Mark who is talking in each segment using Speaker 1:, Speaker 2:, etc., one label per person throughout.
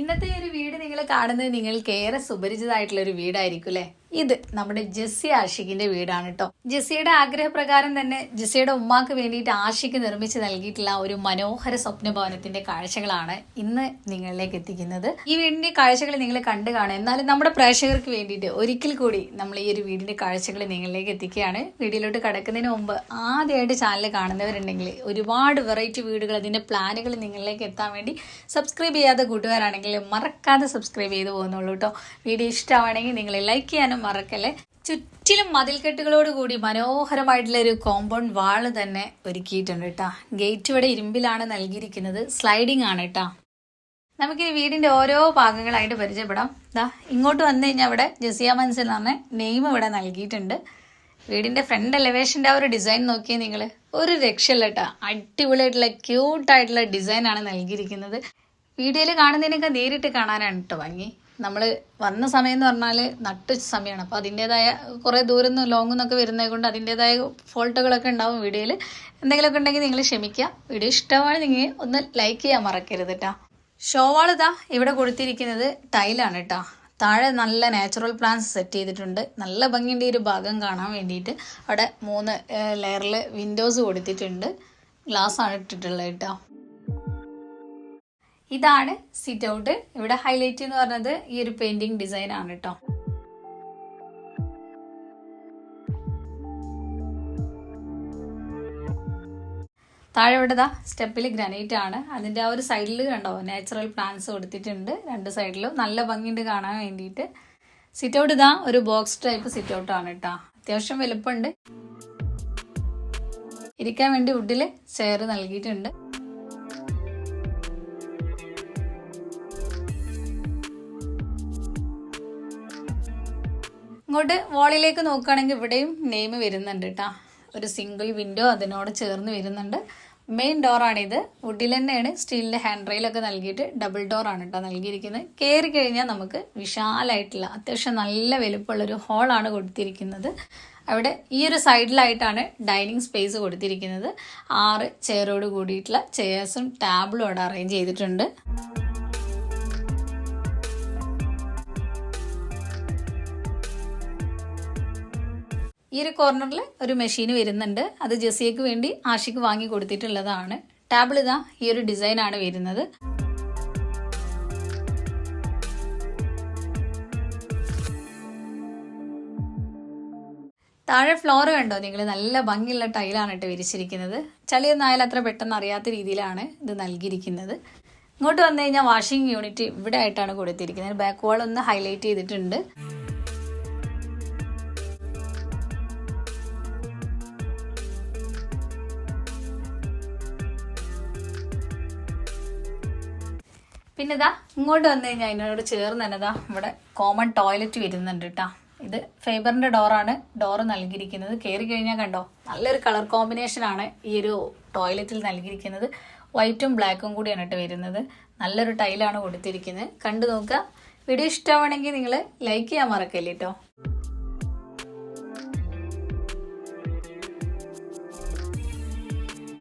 Speaker 1: ഇന്നത്തെ ഒരു വീട് നിങ്ങൾ കാണുന്നത് നിങ്ങൾക്ക് ഏറെ സുപരിചിതമായിട്ടുള്ള ഒരു വീടായിരിക്കും അല്ലേ? ഇത് നമ്മുടെ ജെസ്സി ആഷിഖിന്റെ വീടാണ് കേട്ടോ ജെസ്സിയുടെ ആഗ്രഹപ്രകാരം തന്നെ ജെസ്സിയുടെ ഉമ്മാക്ക് വേണ്ടിയിട്ട് ആഷിഖ് നിർമ്മിച്ച് നൽകിയിട്ടുള്ള ഒരു മനോഹര സ്വപ്ന ഭവനത്തിന്റെ കാഴ്ചകളാണ് ഇന്ന് നിങ്ങളിലേക്ക് എത്തിക്കുന്നത്. ഈ വീടിന്റെ കാഴ്ചകൾ നിങ്ങൾ കണ്ടു കാണുക എന്നാലും നമ്മുടെ പ്രേക്ഷകർക്ക് വേണ്ടിയിട്ട് ഒരിക്കൽ കൂടി നമ്മൾ ഈ ഒരു വീടിന്റെ കാഴ്ചകൾ നിങ്ങളിലേക്ക് എത്തിക്കുകയാണ്. വീഡിയോയിലോട്ട് കടക്കുന്നതിന് മുമ്പ് ആദ്യമായിട്ട് ചാനൽ കാണുന്നവരുണ്ടെങ്കിൽ ഒരുപാട് വെറൈറ്റി വീടുകൾ അതിന്റെ പ്ലാനുകൾ നിങ്ങളിലേക്ക് എത്താൻ വേണ്ടി സബ്സ്ക്രൈബ് ചെയ്യാതെ കൂട്ടുകാരാണെങ്കിൽ മറക്കാതെ സബ്സ്ക്രൈബ് ചെയ്ത് പോകുന്നുള്ളൂ കേട്ടോ വീഡിയോ ഇഷ്ടമാണെങ്കിൽ നിങ്ങൾ ലൈക്ക് ചെയ്യാനും മറക്കല്ലേ? ചുറ്റിലും മതിൽക്കെട്ടുകളോട് കൂടി മനോഹരമായിട്ടുള്ള ഒരു കോമ്പൗണ്ട് വാൾ തന്നെ ഒരുക്കിയിട്ടുണ്ട് കേട്ടോ ഗേറ്റ് ഇവിടെ ഇരുമ്പിലാണ് നൽകിയിരിക്കുന്നത്. സ്ലൈഡിംഗ് ആണ് കേട്ടാ നമുക്ക് ഈ വീടിന്റെ ഓരോ ഭാഗങ്ങളായിട്ട് പരിചയപ്പെടാം. ദാ ഇങ്ങോട്ട് വന്നു കഴിഞ്ഞാൽ അവിടെ ജസിയ മൻസിൽ എന്ന് പറഞ്ഞ നെയിം ഇവിടെ നൽകിയിട്ടുണ്ട്. വീടിന്റെ ഫ്രണ്ട് എലവേഷന്റെ ആ ഒരു ഡിസൈൻ നോക്കിയേ നിങ്ങൾ ഒരു രക്ഷയില്ല കേട്ടോ അടിപൊളിയായിട്ടുള്ള ക്യൂട്ടായിട്ടുള്ള ഡിസൈനാണ് നൽകിയിരിക്കുന്നത്. വീഡിയോയിൽ കാണുന്നതിനൊക്കെ നേരിട്ട് കാണാനാണ് കേട്ടോ ഭംഗി. നമ്മൾ വന്ന സമയം എന്ന് പറഞ്ഞാൽ നട്ട് സമയമാണ് അപ്പോൾ അതിന്റേതായ കുറേ ദൂരം നിന്ന് ലോങ്ങിൽ നിന്നൊക്കെ വരുന്നത് കൊണ്ട് അതിന്റേതായ ഫോൾട്ടുകളൊക്കെ ഉണ്ടാവും വീഡിയോയിൽ എന്തെങ്കിലുമൊക്കെ ഉണ്ടെങ്കിൽ നിങ്ങൾ ക്ഷമിക്കുക. വീഡിയോ ഇഷ്ടമാണ് നിങ്ങൾ ഒന്ന് ലൈക്ക് ചെയ്യാൻ മറക്കരുത് കേട്ടോ ഷോവാൾ ഇതാ ഇവിടെ കൊടുത്തിരിക്കുന്നത് ടൈലാണ് കേട്ടോ താഴെ നല്ല നാച്ചുറൽ പ്ലാന്റ്സ് സെറ്റ് ചെയ്തിട്ടുണ്ട്. നല്ല ഭംഗിന്റെ ഒരു ഭാഗം കാണാൻ വേണ്ടിയിട്ട്. അവിടെ മൂന്ന് ലെയറിൽ വിൻഡോസ് കൊടുത്തിട്ടുണ്ട്. ഗ്ലാസ് ആണ് ഇട്ടിട്ടുള്ളത് കേട്ടോ ഇതാണ് സിറ്റ് ഔട്ട് ഇവിടെ ഹൈലൈറ്റ് എന്ന് പറഞ്ഞത് ഈ ഒരു പെയിന്റിംഗ് ഡിസൈൻ ആണ് കേട്ടോ താഴെ ഇവിടെ ദാ സ്റ്റെപ്പിൽ ഗ്രാനൈറ്റ് ആണ്. അതിന്റെ ആ ഒരു സൈഡിൽ കണ്ടോ? നാച്ചുറൽ പ്ലാന്റ്സ് കൊടുത്തിട്ടുണ്ട്. രണ്ട് സൈഡിലും നല്ല ഭംഗിയുണ്ട് കാണാൻ വേണ്ടിയിട്ട്. സിറ്റ് ഔട്ട് ഇതാ ഒരു ബോക്സ് ടൈപ്പ് സിറ്റ് ഔട്ട് ആണ് കേട്ടോ അത്യാവശ്യം വലുപ്പമുണ്ട്. ഇരിക്കാൻ വേണ്ടി വുഡിൽ ചെയർ നൽകിയിട്ടുണ്ട്. ഇങ്ങോട്ട് വാളിലേക്ക് നോക്കുകയാണെങ്കിൽ ഇവിടെയും നെയിം വരുന്നുണ്ട് കേട്ടോ ഒരു സിംഗിൾ വിൻഡോ അതിനോട് ചേർന്ന് വരുന്നുണ്ട്. മെയിൻ ഡോറാണിത് വുഡിൽ തന്നെയാണ്. സ്റ്റീലിന്റെ ഹാൻഡ് റെയിലൊക്കെ നൽകിയിട്ട് ഡബിൾ ഡോറാണ് കേട്ടോ നൽകിയിരിക്കുന്നത്. കയറി കഴിഞ്ഞാൽ നമുക്ക് വിശാലമായിട്ടുള്ള അത്യാവശ്യം നല്ല വലുപ്പമുള്ളൊരു ഹോളാണ് കൊടുത്തിരിക്കുന്നത്. അവിടെ ഈ ഒരു സൈഡിലായിട്ടാണ് ഡൈനിങ് സ്പേസ് കൊടുത്തിരിക്കുന്നത്. ആറ് ചെയറോട് കൂടിയിട്ടുള്ള ചെയർസും ടാബിളും അവിടെ അറേഞ്ച് ചെയ്തിട്ടുണ്ട്. ഈ ഒരു കോർണറിൽ ഒരു മെഷീൻ വരുന്നുണ്ട്. അത് ജെസിയക്ക് വേണ്ടി ആഷിക്ക് വാങ്ങി കൊടുത്തിട്ടുള്ളതാണ്. ടാബിൾ ഇതാ ഈ ഒരു ഡിസൈൻ ആണ് വരുന്നത്. താഴെ ഫ്ലോർ കണ്ടോ? നിങ്ങൾ നല്ല ഭംഗിയുള്ള ടൈലാണ് ഇട്ട് വിരിച്ചിരിക്കുന്നത്. ചളിയൊന്നായാലും അത്ര പെട്ടെന്ന് അറിയാത്ത രീതിയിലാണ് ഇത് നൽകിയിരിക്കുന്നത്. ഇങ്ങോട്ട് വന്നു കഴിഞ്ഞാൽ വാഷിംഗ് യൂണിറ്റ് ഇവിടെ ആയിട്ടാണ് കൊടുത്തിരിക്കുന്നത്. ബാക്ക് വാൾ ഒന്ന് ഹൈലൈറ്റ് ചെയ്തിട്ടുണ്ട്. പിന്നെ ഇതാ ഇങ്ങോട്ട് വന്നു കഴിഞ്ഞാൽ അതിനോട് ചേർന്ന് തന്നെ ഇതാ ഇവിടെ കോമൺ ടോയ്ലറ്റ് വരുന്നുണ്ട് കേട്ടോ ഇത് ഫേബറിന്റെ ഡോറാണ് ഡോറ് നൽകിയിരിക്കുന്നത്. കയറി കഴിഞ്ഞാൽ കണ്ടോ നല്ലൊരു കളർ കോമ്പിനേഷൻ ആണ് ഈ ഒരു ടോയ്ലറ്റിൽ നൽകിയിരിക്കുന്നത്. വൈറ്റും ബ്ലാക്കും കൂടിയാണ് കേട്ടോ വരുന്നത്. നല്ലൊരു ടൈലാണ് കൊടുത്തിരിക്കുന്നത്. കണ്ടു നോക്കുക. വീഡിയോ ഇഷ്ടമാണെങ്കിൽ നിങ്ങൾ ലൈക്ക് ചെയ്യാൻ മറക്കല്ലേ കേട്ടോ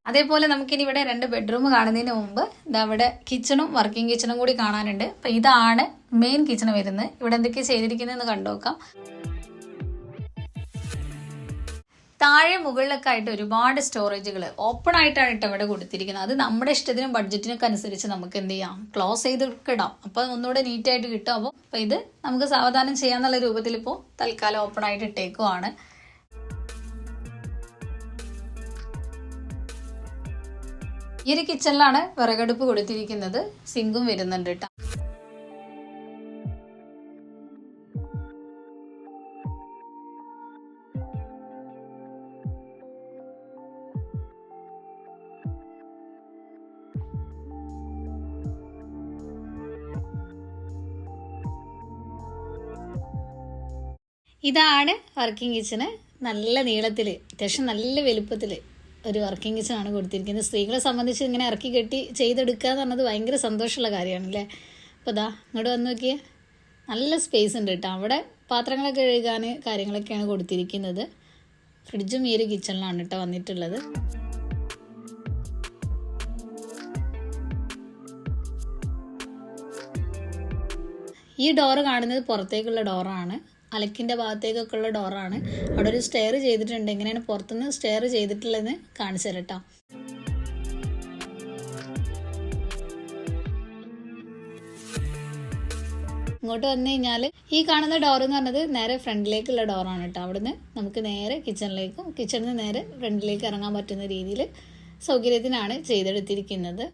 Speaker 1: അതേപോലെ നമുക്കിനി ഇവിടെ രണ്ട് ബെഡ്റൂം കാണുന്നതിന് മുമ്പ് ഇതാ ഇവിടെ കിച്ചണും വർക്കിംഗ് കിച്ചണും കൂടി കാണാനുണ്ട്. അപ്പം ഇതാണ് മെയിൻ കിച്ചൺ വരുന്നത്. ഇവിടെ എന്തൊക്കെ ചെയ്തിരിക്കുന്നതെന്ന് കണ്ടുനോക്കാം താഴെ മുകളിലൊക്കെ ആയിട്ട് ഒരുപാട് സ്റ്റോറേജുകൾ ഓപ്പൺ ആയിട്ടാണ് കേട്ടോ ഇവിടെ കൊടുത്തിരിക്കുന്നത്. അത് നമ്മുടെ ഇഷ്ടത്തിനും ബഡ്ജറ്റിനൊക്കെ അനുസരിച്ച് നമുക്ക് എന്ത് ചെയ്യാം? ക്ലോസ് ചെയ്ത് ഇടാം. അപ്പോൾ ഒന്നുകൂടെ നീറ്റായിട്ട് കിട്ടും. അപ്പോൾ ഇത് നമുക്ക് സാവധാനം ചെയ്യാന്നുള്ള രൂപത്തിൽ ഇപ്പോൾ തൽക്കാലം ഓപ്പൺ ആയിട്ട് ഇട്ടേക്കുവാണ്. ഈ ഒരു കിച്ചണിലാണ് വിറകടുപ്പ് കൊടുത്തിരിക്കുന്നത്. സിങ്കും വരുന്നുണ്ട് കേട്ടോ ഇതാണ് വർക്കിംഗ് കിച്ചന് നല്ല നീളത്തിൽ അത്യാവശ്യം നല്ല വലുപ്പത്തിൽ ഒരു വർക്കിംഗ് കിച്ചണാണ് കൊടുത്തിരിക്കുന്നത്. സ്ത്രീകളെ സംബന്ധിച്ച് ഇങ്ങനെ ഇറക്കി കെട്ടി ചെയ്തെടുക്കുക എന്ന് പറഞ്ഞത് ഭയങ്കര സന്തോഷമുള്ള കാര്യമാണല്ലേ? അപ്പോൾ ഇതാ ഇങ്ങോട്ട് വന്ന് നോക്കിയേ. നല്ല സ്പേസ് ഉണ്ട് കേട്ടോ. അവിടെ പാത്രങ്ങളൊക്കെ കഴുകാൻ കാര്യങ്ങളൊക്കെയാണ് കൊടുത്തിരിക്കുന്നത്. ഫ്രിഡ്ജും ഈ ഒരു കിച്ചണിലാണ് കേട്ടോ വന്നിട്ടുള്ളത്. ഈ ഡോറ് കാണുന്നത് പുറത്തേക്കുള്ള ഡോറാണ്. അലക്കിന്റെ ഭാഗത്തേക്കൊക്കെ ഉള്ള ഡോറാണ്. അവിടെ ഒരു സ്റ്റെയർ ചെയ്തിട്ടുണ്ട്. എങ്ങനെയാണ് പുറത്തുനിന്ന് സ്റ്റെയർ ചെയ്തിട്ടുള്ളതെന്ന് കാണിച്ചു തരാം കേട്ടോ. ഇങ്ങോട്ട് വന്നു കഴിഞ്ഞാൽ ഈ കാണുന്ന ഡോർ എന്ന് പറഞ്ഞത് നേരെ ഫ്രണ്ടിലേക്കുള്ള ഡോറാണ് കേട്ടോ. അവിടുന്ന് നമുക്ക് നേരെ കിച്ചണിലേക്കും കിച്ചണിൽ നിന്ന് നേരെ ഫ്രണ്ടിലേക്ക് ഇറങ്ങാൻ പറ്റുന്ന രീതിയിൽ സൗകര്യത്തിനാണ് ചെയ്തെടുത്തിരിക്കുന്നത്.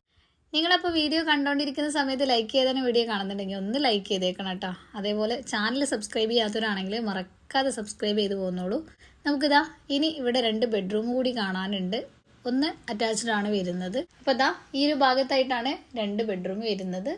Speaker 1: നിങ്ങളപ്പോൾ വീഡിയോ കണ്ടുകൊണ്ടിരിക്കുന്ന സമയത്ത് ലൈക്ക് ചെയ്താണ് വീഡിയോ കാണുന്നുണ്ടെങ്കിൽ ഒന്ന് ലൈക്ക് ചെയ്തേക്കണം കേട്ടോ. അതേപോലെ ചാനൽ സബ്സ്ക്രൈബ് ചെയ്യാത്തവരാണെങ്കിൽ മറക്കാതെ സബ്സ്ക്രൈബ് ചെയ്ത് പോകുന്നുള്ളൂ നമുക്കിതാ ഇനി ഇവിടെ രണ്ട് ബെഡ്റൂം കൂടി കാണാനുണ്ട്. ഒന്ന് അറ്റാച്ച്ഡ് ആണ് വരുന്നത്. അപ്പോൾ ഇതാ ഈ ഒരു ഭാഗത്തായിട്ടാണ് രണ്ട് ബെഡ്റൂം വരുന്നത്.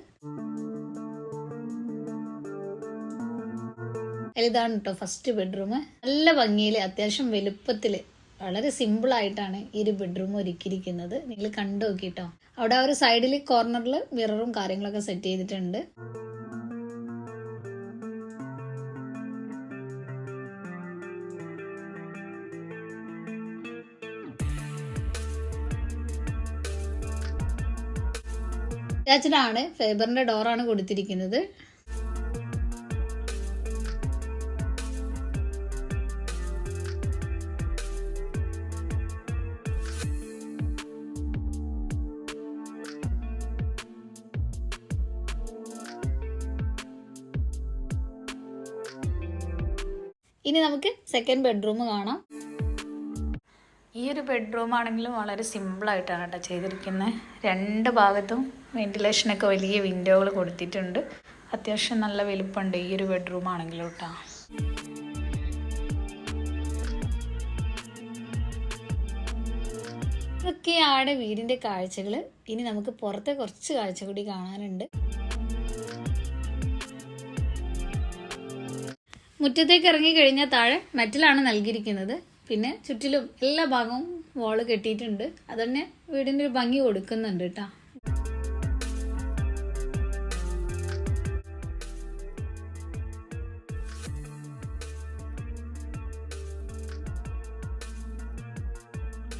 Speaker 1: ഇതാണ് കേട്ടോ ഫസ്റ്റ് ബെഡ്റൂം നല്ല ഭംഗിയിൽ അത്യാവശ്യം വലുപ്പത്തിൽ വളരെ സിമ്പിൾ ആയിട്ടാണ് ഈ ഒരു ബെഡ്റൂം ഒരുക്കിയിരിക്കുന്നത്. നിങ്ങൾ കണ്ടു നോക്കിട്ടോ. അവിടെ ആ ഒരു സൈഡിൽ കോർണറിൽ മിററും കാര്യങ്ങളൊക്കെ സെറ്റ് ചെയ്തിട്ടുണ്ട്. അറ്റാച്ച്ഡ് ഫൈബറിന്റെ ഡോറാണ് കൊടുത്തിരിക്കുന്നത്. ഇനി നമുക്ക് സെക്കൻഡ് ബെഡ്റൂം കാണാം. ഈ ഒരു ബെഡ്റൂം ആണെങ്കിലും വളരെ സിമ്പിളായിട്ടാണ് കേട്ടോ ചെയ്തിരിക്കുന്നത് രണ്ട് ഭാഗത്തും വെന്റിലേഷനൊക്കെ വലിയ വിൻഡോകൾ കൊടുത്തിട്ടുണ്ട്. അത്യാവശ്യം നല്ല വലുപ്പമുണ്ട് ഈ ഒരു ബെഡ്റൂം ആണെങ്കിലും കേട്ടോ. ഇതൊക്കെയാണ് വീടിന്റെ കാഴ്ചകൾ ഇനി നമുക്ക് പുറത്തെ കുറച്ച് കാഴ്ച കൂടി കാണാനുണ്ട്. മുറ്റത്തേക്ക് ഇറങ്ങി കഴിഞ്ഞാൽ താഴെ മെറ്റലാണ് നൽകിയിരിക്കുന്നത്. പിന്നെ ചുറ്റിലും എല്ലാ ഭാഗവും വാൾ കെട്ടിയിട്ടുണ്ട്. അത് തന്നെ വീടിന്റെ ഒരു ഭംഗി കൊടുക്കുന്നുണ്ട് കേട്ടോ.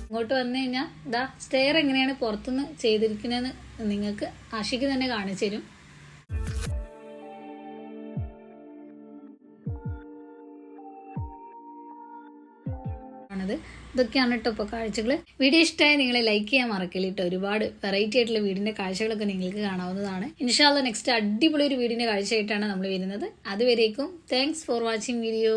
Speaker 1: ഇങ്ങോട്ട് വന്നു കഴിഞ്ഞാൽ ദാ സ്റ്റെയർ എങ്ങനെയാണ് പുറത്തുനിന്ന് ചെയ്തിരിക്കുന്നതെന്ന് നിങ്ങൾക്ക് ആഷിക്ക് തന്നെ കാണിച്ചു തരും. ആണത് ഇതൊക്കെയാണ് കേട്ടോ ഇപ്പോൾ കാഴ്ചകൾ വീഡിയോ ഇഷ്ടമായ നിങ്ങൾ ലൈക്ക് ചെയ്യാൻ മറക്കില്ല കേട്ടോ. ഒരുപാട് വെറൈറ്റി ആയിട്ടുള്ള വീടിന്റെ കാഴ്ചകളൊക്കെ നിങ്ങൾക്ക് കാണാവുന്നതാണ്. ഇൻഷാല്ല നെക്സ്റ്റ് അടിപൊളി ഒരു വീടിന്റെ കാഴ്ചയായിട്ടാണ് നമ്മൾ വരുന്നത്. അതുവരേക്കും താങ്ക്സ് ഫോർ വാച്ചിങ് വീഡിയോ